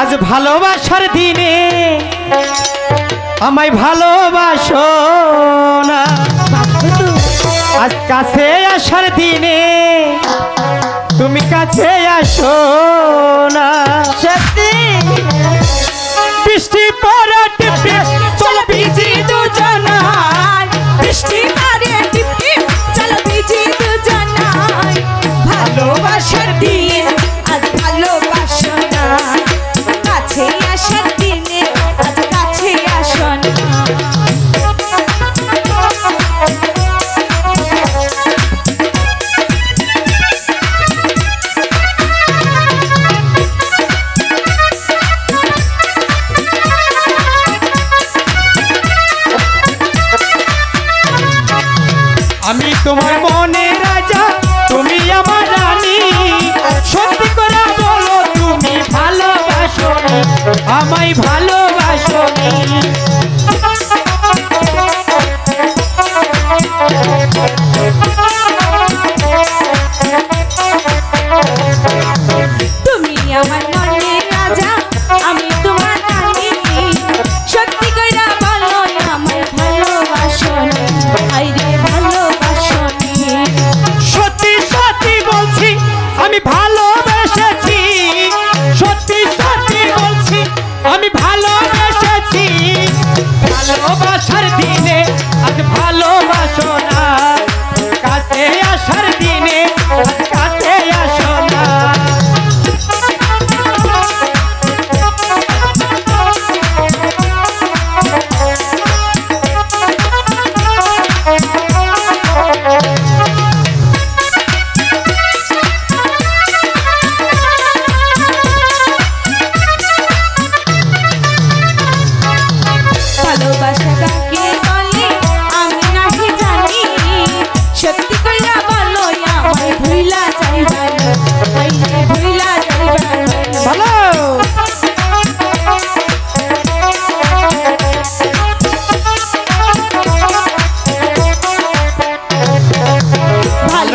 আজ ভালোবাসার দিনে আমায় ভালোবাসো না। আজ কাছে আসার দিনে তুমি কাছে আসো না। সত্যি বৃষ্টি পর তোমার মনে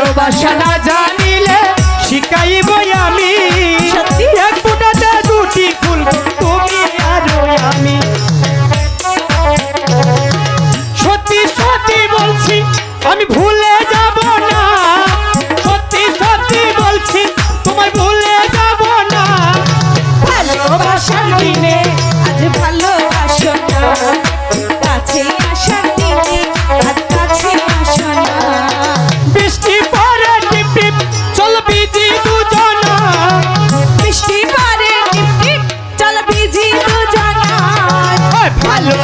ভালোবাসা না জানিলে শিখাইব আমি। সত্যি? এক দুটি ফুল তুমি আর আমি। সত্যি সত্যি বলছি আমি ভুল